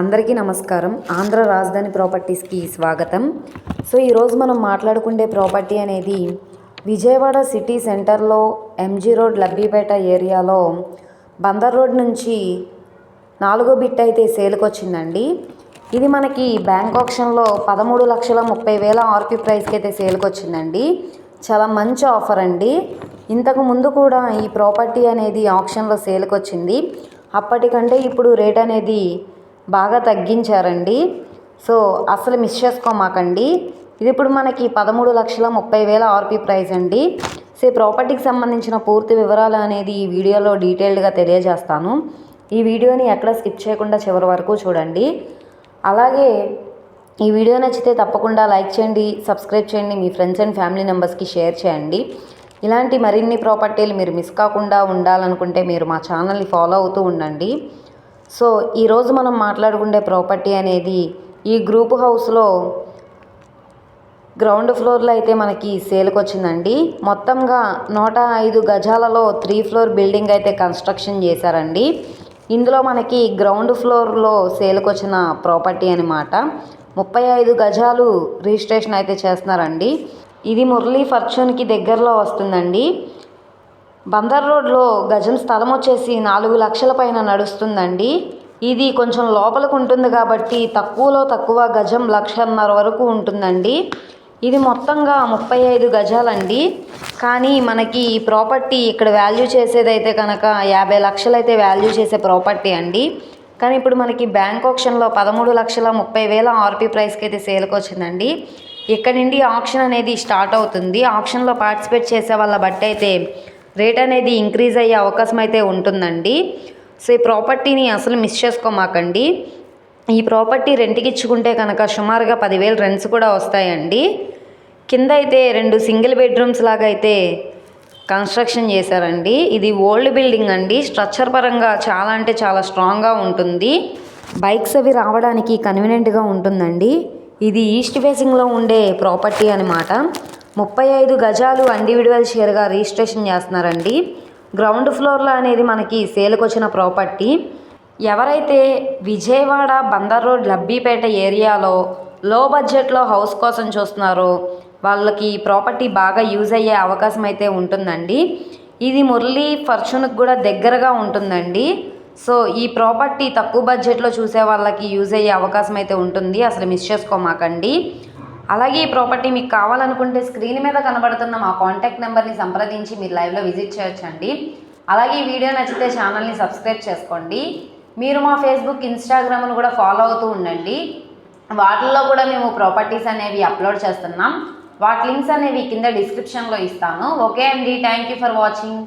అందరికీ నమస్కారం. ఆంధ్ర రాజధాని ప్రాపర్టీస్కి స్వాగతం. సో ఈరోజు మనం మాట్లాడుకునే ప్రాపర్టీ అనేది విజయవాడ సిటీ సెంటర్లో ఎంజీ రోడ్ లబ్బిపేట ఏరియాలో బందర్ రోడ్ నుంచి నాలుగో బిట్ అయితే సేల్కి వచ్చిందండి ఇది మనకి బ్యాంక్ ఆప్షన్లో పదమూడు లక్షల ముప్పై వేల ఆర్పీ ప్రైస్కి అయితే సేల్కి వచ్చిందండి చాలా మంచి ఆఫర్ అండి. ఇంతకు ముందు కూడా ఈ ప్రాపర్టీ అనేది ఆప్షన్లో సేల్కి వచ్చింది అప్పటికంటే ఇప్పుడు రేట్ అనేది బాగా తగ్గించారండి. సో అసలు మిస్ చేసుకోమాకండి. ఇది ఇప్పుడు మనకి పదమూడు లక్షల ముప్పై వేల ఆర్పి ప్రైస్ అండి. సో ఈ ప్రాపర్టీకి సంబంధించిన పూర్తి వివరాలు అనేది ఈ వీడియోలో డీటెయిల్డ్గా తెలియజేస్తాను. ఈ వీడియోని ఎక్కడ స్కిప్ చేయకుండా చివరి వరకు చూడండి. అలాగే ఈ వీడియో నచ్చితే తప్పకుండా లైక్ చేయండి సబ్స్క్రైబ్ చేయండి మీ ఫ్రెండ్స్ అండ్ ఫ్యామిలీ మెంబర్స్కి షేర్ చేయండి. ఇలాంటి మరిన్ని ప్రాపర్టీలు మీరు మిస్ కాకుండా ఉండాలనుకుంటే మీరు మా ఛానల్ని ఫాలో అవుతూ ఉండండి. సో ఈరోజు మనం మాట్లాడుకుండే ప్రాపర్టీ అనేది ఈ గ్రూప్ హౌస్లో గ్రౌండ్ ఫ్లోర్లో అయితే మనకి సేల్కి వచ్చిందండి మొత్తంగా నూట ఐదు గజాలలో త్రీ ఫ్లోర్ బిల్డింగ్ అయితే కన్స్ట్రక్షన్ చేశారండి. ఇందులో మనకి గ్రౌండ్ ఫ్లోర్లో సేల్కి వచ్చిన ప్రాపర్టీ అనమాట ముప్పై ఐదు గజాలు రిజిస్ట్రేషన్ అయితే చేస్తున్నారండి. ఇది మురళీ ఫర్చ్యూన్కి దగ్గరలో వస్తుందండి. బందర్ రోడ్లో గజం స్థలం వచ్చేసి నాలుగు లక్షల పైన నడుస్తుందండి. ఇది కొంచెం లోపలికి ఉంటుంది కాబట్టి తక్కువలో తక్కువ గజం లక్షన్నర వరకు ఉంటుందండి. ఇది మొత్తంగా ముప్పై ఐదు గజాలండి. కానీ మనకి ఈ ప్రాపర్టీ ఇక్కడ వాల్యూ చేసేదైతే కనుక యాభై లక్షలు అయితే వాల్యూ చేసే ప్రాపర్టీ అండి. కానీ ఇప్పుడు మనకి బ్యాంక్ ఆప్షన్లో పదమూడు లక్షల ముప్పై వేల ఆర్పీ ప్రైస్కి అయితే సేల్కి వచ్చిందండి. ఇక్కడ నుండి ఆప్షన్ అనేది స్టార్ట్ అవుతుంది. ఆప్షన్లో పార్టిసిపేట్ చేసే వాళ్ళ బట్టి అయితే రేట్ అనేది ఇంక్రీజ్ అయ్యే అవకాశం అయితే ఉంటుందండి. సో ఈ ప్రాపర్టీని అసలు మిస్ చేసుకోమాకండి. ఈ ప్రాపర్టీ రెంట్కి ఇచ్చుకుంటే కనుక సుమారుగా పదివేలు రెంట్స్ కూడా వస్తాయండి. కింద అయితే రెండు సింగిల్ బెడ్రూమ్స్ లాగా అయితే కన్స్ట్రక్షన్ చేశారండి. ఇది ఓల్డ్ బిల్డింగ్ అండి. స్ట్రక్చర్ పరంగా చాలా అంటే చాలా స్ట్రాంగ్గా ఉంటుంది. బైక్స్ అవి రావడానికి కన్వీనియంట్గా ఉంటుందండి. ఇది ఈస్ట్ ఫేసింగ్లో ఉండే ప్రాపర్టీ అనమాట ముప్పై ఐదు గజాలు ఇండివిజువల్ షేర్గా రిజిస్ట్రేషన్ చేస్తున్నారండి. గ్రౌండ్ ఫ్లోర్లో అనేది మనకి సేల్కి వచ్చిన ప్రాపర్టీ. ఎవరైతే విజయవాడ బందర్ రోడ్ లబ్బీపేట ఏరియాలో లో బడ్జెట్లో హౌస్ కోసం చూస్తున్నారో వాళ్ళకి ప్రాపర్టీ బాగా యూజ్ అయ్యే అవకాశం అయితే ఉంటుందండి. ఇది మురళీ ఫర్చ్యూన్కి కూడా దగ్గరగా ఉంటుందండి. సో ఈ ప్రాపర్టీ తక్కువ బడ్జెట్లో చూసే వాళ్ళకి యూజ్ అయ్యే అవకాశం అయితే ఉంటుంది. అసలు మిస్ చేసుకోమాకండి. అలాగే ఈ ప్రాపర్టీ మీకు కావాలనుకుంటే స్క్రీన్ మీద కనబడుతున్న మా కాంటాక్ట్ నెంబర్ని సంప్రదించి మీరు లైవ్లో విజిట్ చేయొచ్చండి. అలాగే ఈ వీడియో నచ్చితే ఛానల్ని సబ్స్క్రైబ్ చేసుకోండి. మీరు మా ఫేస్బుక్ ఇన్స్టాగ్రామ్ను కూడా ఫాలో అవుతూ ఉండండి. వాటిల్లో కూడా మేము ప్రాపర్టీస్ అనేవి అప్లోడ్ చేస్తున్నాం. వాటి లింక్స్ అనేవి కింద డిస్క్రిప్షన్లో ఇస్తాను. ఓకే అండి. Thank you for watching.